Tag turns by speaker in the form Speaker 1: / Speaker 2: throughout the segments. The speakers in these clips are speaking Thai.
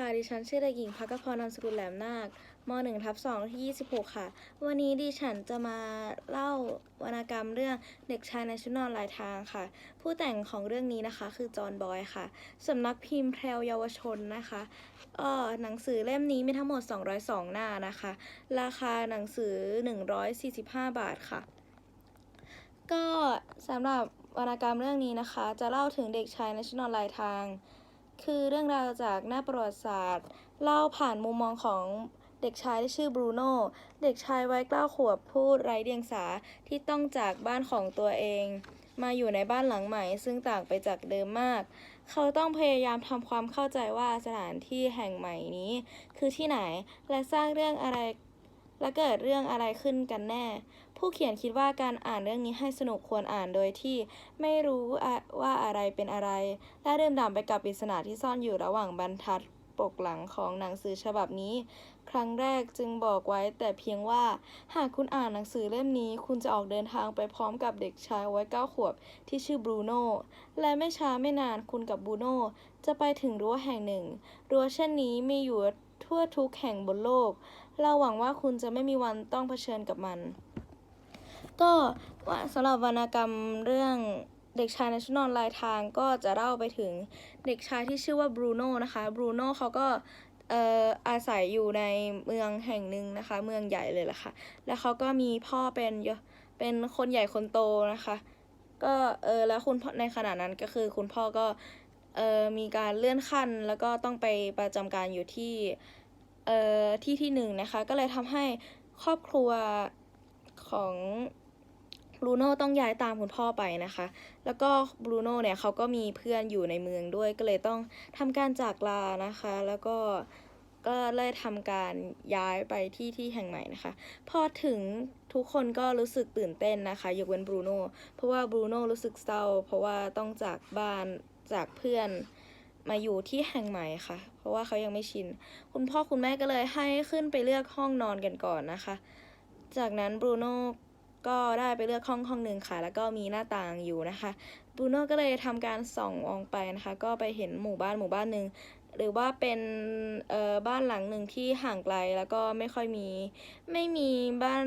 Speaker 1: ค่ะ ดิฉันชื่อเด็กหญิงพักพรนามสกุลแหลมนาคม .1 ทับ2ที่ 26 ค่ะ วันนี้ดิฉันจะมาเล่าวรรณกรรมเรื่องเด็กชายในชุดนอนลายทางค่ะ ผู้แต่งของเรื่องนี้นะคะ คือจอห์นบอยค่ะ สำนักพิมพ์แพรวเยาวชนนะคะเอ่อหนังสือเล่มนี้มีทั้งหมด 202 หน้านะคะ ราคาหนังสือ 145 บาทค่ะ ก็สำหรับวรรณกรรมเรื่องนี้นะคะ จะเล่าถึงเด็กชายในชุดนอนลายทาง คือเรื่องราวจากหน้าประวัติศาสตร์ เล่าผ่านมุมมองของเด็กชายที่ชื่อบรูโน่เด็กชายวัยเก้าขวบพูดไร้เดียงสาที่ต้องจากบ้านของตัวเอง มาอยู่ในบ้านหลังใหม่ ซึ่งต่างไปจากเดิมมาก เขาต้องพยายามทำความเข้าใจว่าสถานที่แห่งใหม่นี้ คือที่ไหนและสร้างเรื่องอะไร และเกิดเรื่องอะไรขึ้นกันแน่ ผู้เขียนคิดว่าการอ่านเรื่องนี้ให้สนุกควรอ่านโดยที่ไม่รู้ว่าอะไรเป็นอะไร และเดิมดำไปกับปริศนาที่ซ่อนอยู่ระหว่างบรรทัดปกหลังของหนังสือฉบับนี้ ครั้งแรกจึงบอกไว้แต่เพียงว่า หากคุณอ่านหนังสือเล่มนี้ คุณจะออกเดินทางไปพร้อมกับเด็กชายวัยเก้าขวบที่ชื่อบรูโน่และไม่ช้าไม่นานคุณกับบรูโน่จะไปถึงรั้วแห่งหนึ่งรั้วเช่นนี้มีอยู่ทั่วทุกแห่งบนโลก เราหวังว่าคุณจะไม่มีวันต้องเผชิญกับมัน ก็ว่าสำหรับวรรณกรรมเรื่องเด็กชายในชุดนอนลายทางก็จะเล่าไปถึงเด็กชายที่ชื่อว่าบรูโน่นะคะบรูโน่เขาก็อาศัยอยู่ในเมืองแห่งหนึ่งนะคะ เมืองใหญ่เลยล่ะค่ะ แล้วเขาก็มีพ่อเป็นเป็นคนใหญ่คนโตนะคะ ก็เออแล้วคุณในขณะนั้นก็คือคุณพ่อก็เออมีการเลื่อนขั้นแล้วก็ต้องไปประจำการอยู่ที่ ที่ที่หนึ่งนะคะ ก็เลยทำให้ครอบครัวของบรูโน่ต้องย้ายตามคุณพ่อไปนะคะ แล้วก็บรูโน่เนี่ยเขาก็มีเพื่อนอยู่ในเมืองด้วย ก็เลยต้องทำการจากลานะคะ แล้วก็ก็เลยทำการย้ายไปที่ที่แห่งใหม่นะคะ พอถึงทุกคนก็รู้สึกตื่นเต้นนะคะ ยกเว้นบรูโน่ เพราะว่าบรูโน่รู้สึกเศร้า เพราะว่าต้องจากบ้านจากเพื่อน มาอยู่ที่แห่งใหม่ค่ะ เพราะว่าเขายังไม่ชิน คุณพ่อคุณแม่ก็เลยให้ขึ้นไปเลือกห้องนอนกันก่อนนะคะ จากนั้นบรูโน่ก็ได้ไปเลือกห้องห้องหนึ่งค่ะ แล้วก็มีหน้าต่างอยู่นะคะบรูโน่ก็เลยทำการส่องออกไปนะคะ ก็ไปเห็นหมู่บ้านหมู่บ้านหนึ่งหรือว่าเป็นเอ่อบ้านหลังหนึ่งที่ห่างไกลแล้วก็ไม่ค่อยมี ไม่มีบ้าน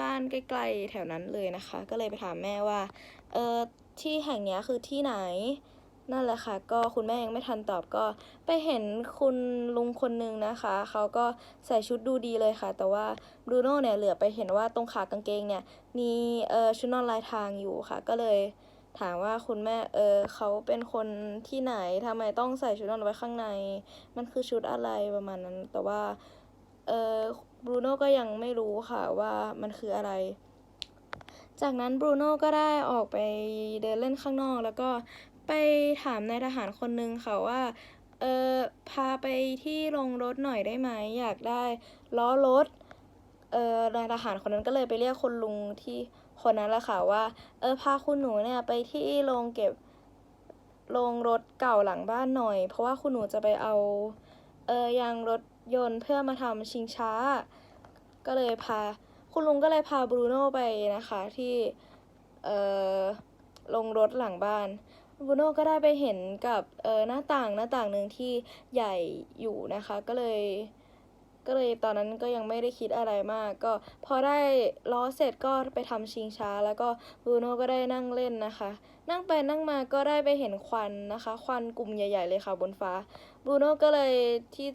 Speaker 1: บ้านใกล้ๆแถวนั้นเลยนะคะ ก็เลยไปถามแม่ว่าเออที่แห่งนี้คือที่ไหน นั่นแหละค่ะ ก็คุณแม่ยังไม่ทันตอบก็ไปเห็นคุณลุงคนนึงนะคะ เขาก็ใส่ชุดดูดีเลยค่ะ แต่ว่าบรูโน่เนี่ยเหลือไปเห็นว่าตรงขากางเกงเนี่ย มีเออชุดนอนลายทางอยู่ค่ะ ก็เลยถามว่าคุณแม่เออเขาเป็นคนที่ไหนทำไมต้องใส่ชุดนอนไว้ข้างใน มันคือชุดอะไรประมาณนั้น แต่ว่าเออบรูโน่ก็ยังไม่รู้ค่ะว่ามันคืออะไรจากนั้นบรูโน่ก็ได้ออกไปเดินเล่นข้างนอก แล้วก็ ไปถามนายทหารคนนึงค่ะว่า เออพาไปที่โรงรถหน่อยได้ไหมอยากได้ล้อรถ เออนายทหารคนนั้นก็เลยไปเรียกคุณลุงที่คนนั้นละค่ะว่า เออพาคุณหนูเนี่ยไปที่โรงเก็บโรงรถเก่าหลังบ้านหน่อย เพราะว่าคุณหนูจะไปเอาเออยางรถยนต์เพื่อมาทำชิงช้า ก็เลยพาคุณลุงก็เลยพาบรูโน่ไปนะคะที่เออลงรถหลังบ้าน บูโน่ก็ได้ไปเห็นกับเออหน้าต่างหน้าต่างหนึ่งที่ใหญ่อยู่นะคะ ก็เลย ก็เลยตอนนั้นก็ยังไม่ได้คิดอะไรมาก ก็พอได้ล้อเสร็จก็ไปทำชิงช้า แล้วก็บูโน่ก็ได้นั่งเล่นนะคะ นั่งไปนั่งมาก็ได้ไปเห็นควันนะคะ ควันกลุ่มใหญ่ ๆ เลยค่ะบนฟ้าบูโน่ก็เลยที่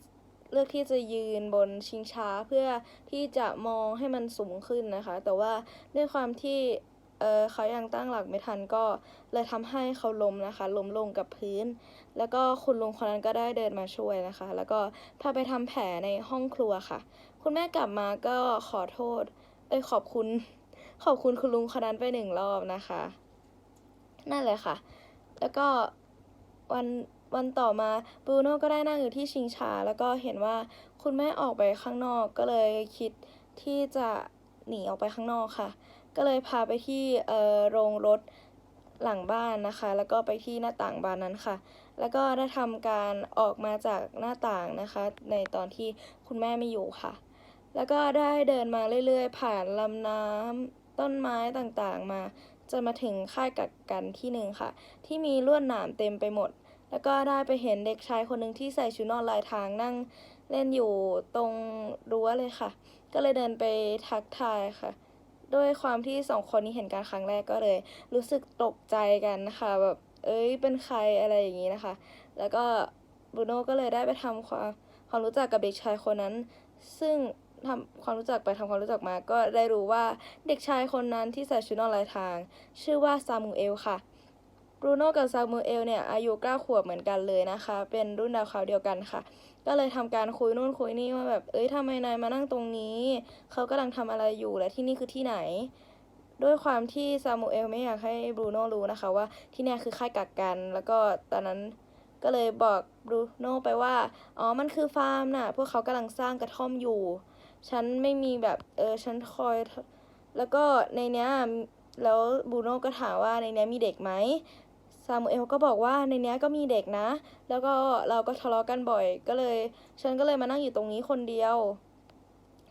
Speaker 1: เลือกที่จะยืนบนชิงช้าเพื่อที่จะมองให้มันสูงขึ้นนะคะ แต่ว่าด้วยความที่ เออเขายังตั้งหลักไม่ทันก็เลยทำให้เขาล้มนะคะล้มลงกับพื้น แล้วก็คุณลุงคนนั้นก็ได้เดินมาช่วยนะคะ แล้วก็พาไปทำแผลในห้องครัวค่ะ คุณแม่กลับมาก็ขอโทษ เอ้ยขอบคุณ ขอบคุณคุณลุงคนนั้นไปหนึ่งรอบนะคะ นั่นแหละค่ะ แล้วก็วันวันต่อมาบรูโน่ก็ได้นั่งอยู่ที่ชิงช้าแล้วก็เห็นว่าคุณแม่ออกไปข้างนอกก็เลยคิดที่จะหนีออกไปข้างนอกค่ะ ก็เลยพาไปที่โรงรถหลังบ้านนะคะ แล้วก็ไปที่หน้าต่างบานนั้นค่ะ แล้วก็ได้ทำการออกมาจากหน้าต่างนะคะ ในตอนที่คุณแม่ไม่อยู่ค่ะ แล้วก็ได้เดินมาเรื่อยๆ ผ่านลำน้ำต้นไม้ต่างๆ มาจนมาถึงค่ายกักกันที่หนึ่งค่ะ ที่มีลวดหนามเต็มไปหมด แล้วก็ได้ไปเห็นเด็กชายคนหนึ่งที่ใส่ชุดนอนลายทางนั่งเล่นอยู่ตรงรั้วเลยค่ะ ก็เลยเดินไปทักทายค่ะ ด้วยความที่สองคนนี้เห็นกันครั้งแรกก็เลย รู้สึกตกใจกันนะคะแบบเอ้ยเป็นใครอะไรอย่างนี้นะคะ แล้วก็บรูโน่ก็เลยได้ไปทำความความรู้จักกับเด็กชายคนนั้น ซึ่งทำความรู้จักไปทำความรู้จักมา ก็ได้รู้ว่าเด็กชายคนนั้นที่ใส่ชุดนอนลายทาง ชื่อว่าซามูเอลค่ะ บรูโน่กับซามูเอลเนี่ยอายุ9ขวบเหมือนกันเลยนะคะ เป็นรุ่นดาวเขาวเดียวกันค่ะ ก็เลยทำการคุยนู่นคุยนี่ว่าแบบเอ้ยทำไมนายมานั่งตรงนี้ เขากำลังทำอะไรอยู่และที่นี่คือที่ไหน ด้วยความที่ซามูเอลไม่อยากให้บรูโน่รู้นะคะว่าที่เนี่ยคือค่ายกักกัน แล้วก็ตอนนั้นก็เลยบอกบรูโน่ไปว่า อ๋อ มันคือฟาร์มน่ะ พวกเขากำลังสร้างกระท่อมอยู่ ฉันไม่มีแบบ เออ ฉันคอย แล้วก็ในเนี้ย แล้วบรูโน่ก็ถามว่าในเนี้ยมีเด็กไหม ซามูเอลก็บอกว่าในเนี้ยก็มีเด็กนะ แล้วก็เราก็ทะเลาะกันบ่อย ก็เลย ฉันก็เลยมานั่งอยู่ตรงนี้คนเดียว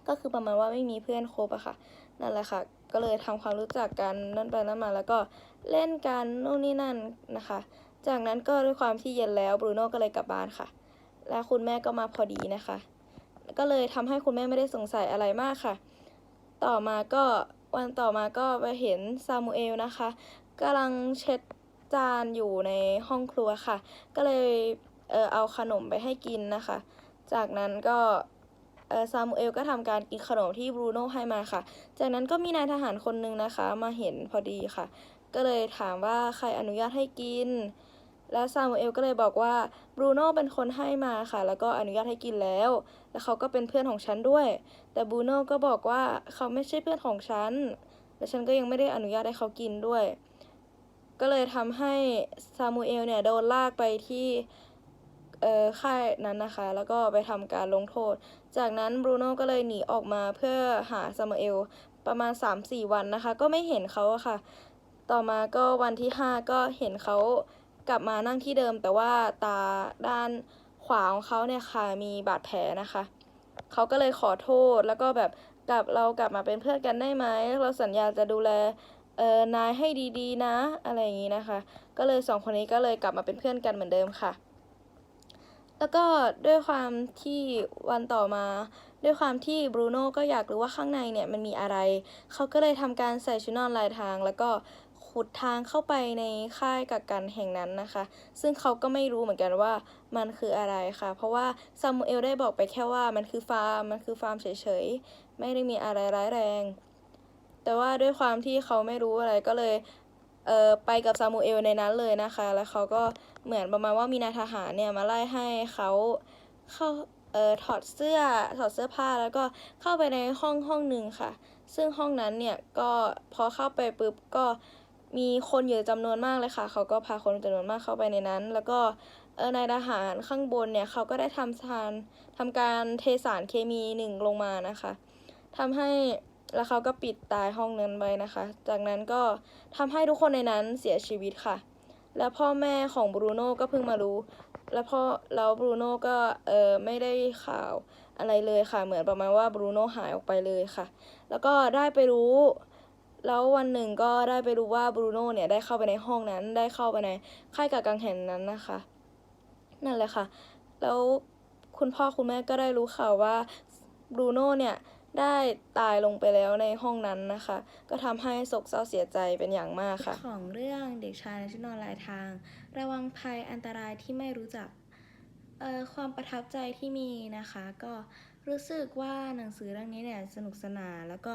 Speaker 1: ก็คือประมาณว่าไม่มีเพื่อนคบอะค่ะ นั่นแหละค่ะ ก็เลยทำความรู้จักกันนั่นไปนั่นมา แล้วก็เล่นกันนู่นนี่นั่นนะคะ จากนั้นก็ด้วยความที่เย็นแล้วบรูโน่ก็เลยกลับบ้านค่ะ และคุณแม่ก็มาพอดีนะคะ ก็เลยทำให้คุณแม่ไม่ได้สงสัยอะไรมากค่ะ ต่อมาก็วันต่อมาก็ไปเห็นซามูเอลนะคะกำลังเช็ด จานอยู่ในห้องครัวค่ะ ก็เลยเออเอาขนมไปให้กินนะคะ จากนั้นก็เออซามูเอลก็ทำการกินขนมที่บรูโน่ให้มาค่ะ จากนั้นก็มีนายทหารคนหนึ่งนะคะ มาเห็นพอดีค่ะ ก็เลยถามว่าใครอนุญาตให้กิน แล้วซามูเอลก็เลยบอกว่าบรูโน่เป็นคนให้มาค่ะ แล้วก็อนุญาตให้กินแล้ว แล้วเขาก็เป็นเพื่อนของฉันด้วย แต่บรูโน่ก็บอกว่าเขาไม่ใช่เพื่อนของฉัน และฉันก็ยังไม่ได้อนุญาตให้เขากินด้วย ก็เลยทำให้ซามูเอลเนี่ยโดนลากไปที่เอ่อค่ายนั้นนะคะ แล้วก็ไปทำการลงโทษ จากนั้นบรูโน่ก็เลยหนีออกมาเพื่อหาซามูเอลประมาณ 3-4 วันนะคะ ก็ไม่เห็นเขาค่ะ ต่อมาก็วันที่ 5 ก็เห็นเขากลับมานั่งที่เดิม แต่ว่าตาด้านขวาของเขาเนี่ยค่ะมีบาดแผลนะคะ เขาก็เลยขอโทษแล้วก็แบบกลับเรากลับมาเป็นเพื่อนกันได้ไหม เราสัญญาจะดูแล เออนายให้ดีๆนะ อะไรอย่างนี้นะคะ ก็เลยสองคนนี้ก็เลยกลับมาเป็นเพื่อนกันเหมือนเดิมค่ะ แล้วก็ด้วยความที่วันต่อมา ด้วยความที่บรูโน่ก็อยากรู้ว่าข้างในเนี่ยมันมีอะไร เขาก็เลยทำการใส่ชุดนอนลายทาง แล้วก็ขุดทางเข้าไปในค่ายกักกันแห่งนั้นนะคะ ซึ่งเขาก็ไม่รู้เหมือนกันว่ามันคืออะไรค่ะ เพราะว่าซามูเอลได้บอกไปแค่ว่ามันคือฟาร์ม มันคือฟาร์มเฉยๆ ไม่ได้มีอะไรร้ายแรง แต่ว่าด้วยความที่เขาไม่รู้อะไรก็เลยเออไปกับซามูเอลในนั้นเลยนะคะ แล้วเขาก็เหมือนประมาณว่ามีนายทหารเนี่ยมาไล่ให้เขาเข้าเออถอดเสื้อถอดเสื้อผ้าแล้วก็เข้าไปในห้องห้องหนึ่งค่ะ ซึ่งห้องนั้นเนี่ยก็พอเข้าไปปุ๊บก็มีคนอยู่จำนวนมากเลยค่ะ เขาก็พาคนจำนวนมากเข้าไปในนั้น แล้วก็เออนายทหารข้างบนเนี่ยเขาก็ได้ทำทานทำการเทสารเคมีหนึ่งลงมานะคะทำให้ แล้วเขาก็ปิดตายห้องนั้นไว้นะคะ จากนั้นก็ทำให้ทุกคนในนั้นเสียชีวิตค่ะ แล้วพ่อแม่ของบรูโน่ก็เพิ่งมารู้ แล้วพ่อแล้วบรูโน่ก็เออไม่ได้ข่าวอะไรเลยค่ะ เหมือนประมาณว่าบรูโน่หายออกไปเลยค่ะ แล้วก็ได้ไปรู้แล้ววันหนึ่งก็ได้ไปรู้ว่าบรูโน่เนี่ยได้เข้าไปในห้องนั้น ได้เข้าไปในค่ายกักกันแห่งนั้นนะคะ นั่นแหละค่ะ แล้วคุณพ่อคุณแม่ก็ได้รู้ข่าวว่าบรูโน่เนี่ย ได้ตายลงไปแล้วในห้องนั้นนะคะ ก็ทำให้โศกเศร้าเสียใจเป็นอย่างมากค่ะ ของเรื่องเด็กชายในชุดนอนลายทาง ระวังภัยอันตรายที่ไม่รู้จักเอ่อความประทับใจที่มีนะคะ ก็รู้สึกว่าหนังสือเรื่องนี้เนี่ยสนุกสนานแล้วก็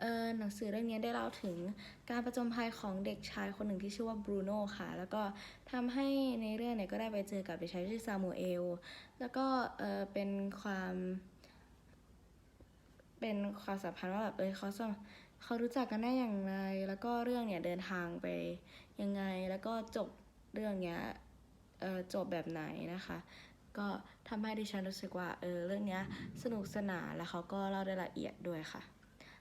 Speaker 1: เอ่อหนังสือเรื่องนี้ได้เล่าถึงการประจนภัยของเด็กชายคนหนึ่งที่ชื่อว่าบรูโน่ค่ะ แล้วก็ทำให้ในเรื่องเนี่ยก็ได้ไปเจอกับเด็กชายชื่อซามูเอล แล้วก็เออเป็นความ เป็นความสัมพันธ์ว่าแบบเออเขาเขารู้จักกันได้อย่างไร แล้วก็เรื่องเนี่ยเดินทางไปยังไง แล้วก็จบเรื่องเนี้ยเออจบแบบไหนนะคะ ก็ทำให้ดิฉันรู้สึกว่าเออเรื่องเนี้ยสนุกสนานแล้วเขาก็เล่าได้ละเอียดด้วยค่ะ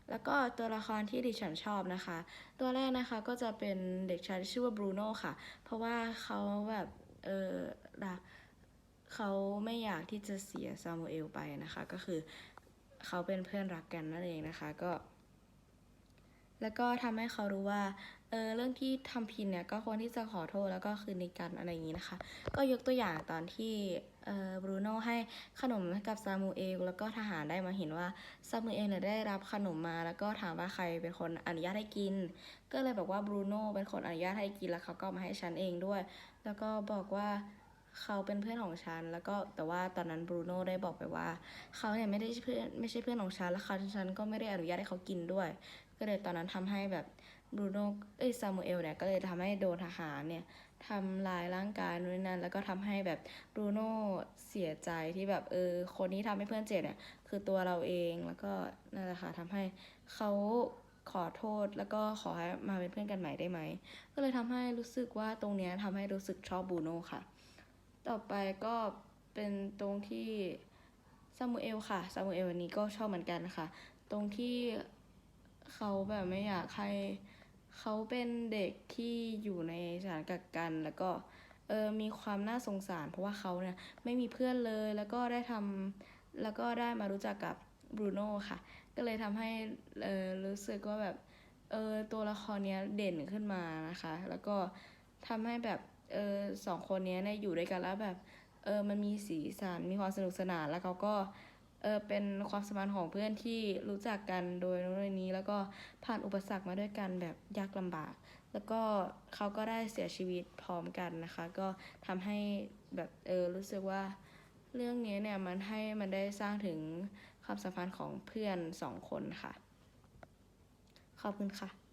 Speaker 1: แล้วก็ตัวละครที่ดิฉันชอบนะคะ ตัวแรกนะคะก็จะเป็นเด็กชายที่ชื่อว่าบรูโน่ค่ะ เพราะว่าเขาแบบเออเขาไม่อยากที่จะเสียซามูเอลไปนะคะ ก็คือ เขาเป็นเพื่อนรักกันนั่นเองนะคะก็
Speaker 2: แล้วก็ทำให้เขารู้ว่าเออเรื่องที่ทำผิดเนี่ยก็ควรที่จะขอโทษแล้วก็คืนดีกันอะไรอย่างนี้นะคะ ก็ยกตัวอย่างตอนที่เออบรูโน่ให้ขนมกับซามูเอลแล้วก็ทหารได้มาเห็นว่าซามูเอลเนี่ยได้รับขนมมาแล้วก็ถามว่าใครเป็นคนอนุญาตให้กิน ก็เลยบอกว่าบรูโน่เป็นคนอนุญาตให้กินแล้วเขาก็มาให้ฉันเองด้วย แล้วก็บอกว่า เขาเป็นเพื่อนของฉัน แล้วก็แต่ว่าตอนนั้นบรูโน่ได้บอกไปว่าเขาเนี่ยไม่ได้เพื่อนไม่ใช่เพื่อนของฉันแล้วเขาฉันก็ไม่ได้อนุญาตให้เขากินด้วย ก็เลยตอนนั้นทำให้แบบบรูโน่เอ้ยซามูเอลเนี่ยก็เลยทำให้โดนทหารเนี่ยทำลายร่างกายนู่นนนั่นแล้วก็ทำให้แบบบรูโน่เสียใจที่แบบเออคนที่ทำให้เพื่อนเจ็บเนี่ยคือตัวเราเองแล้วก็นั่นแหละค่ะทำให้เขาขอโทษแล้วก็ขอให้มาเป็นเพื่อนกันใหม่ได้ไหม ก็เลยทำให้รู้สึกว่าตรงเนี้ยทำให้รู้สึกชอบบรูโน่ค่ะ ต่อไปก็เป็นตรงที่ซามูเอลค่ะซามูเอลอันนี้ก็ชอบเหมือนกันค่ะ ตรงที่เขาแบบไม่อยากให้เขาเป็นเด็กที่อยู่ในสถานกักกัน แล้วก็เออมีความน่าสงสาร เพราะว่าเขาเนี่ยไม่มีเพื่อนเลยแล้วก็ได้ทำแล้วก็ได้มารู้จักกับบรูโน่ค่ะ ก็เลยทำให้เออรู้สึกว่าแบบเออตัวละครเนี้ยเด่นขึ้นมานะคะ แล้วก็ทำให้แบบ เออสองคนนี้เนี่ยอยู่ด้วยกันแล้วแบบเออมันมีสีสันมีความสนุกสนานแล้วเขาก็เออเป็นความสัมพันธ์ของเพื่อนที่รู้จักกันโดยโดยนี้ แล้วก็ผ่านอุปสรรคมาด้วยกันแบบยากลำบาก แล้วก็เขาก็ได้เสียชีวิตพร้อมกันนะคะ ก็ทำให้แบบเออรู้สึกว่าเรื่องนี้เนี่ยมันให้มันได้สร้างถึงความสัมพันธ์ของเพื่อนสองคนค่ะ ขอบคุณค่ะ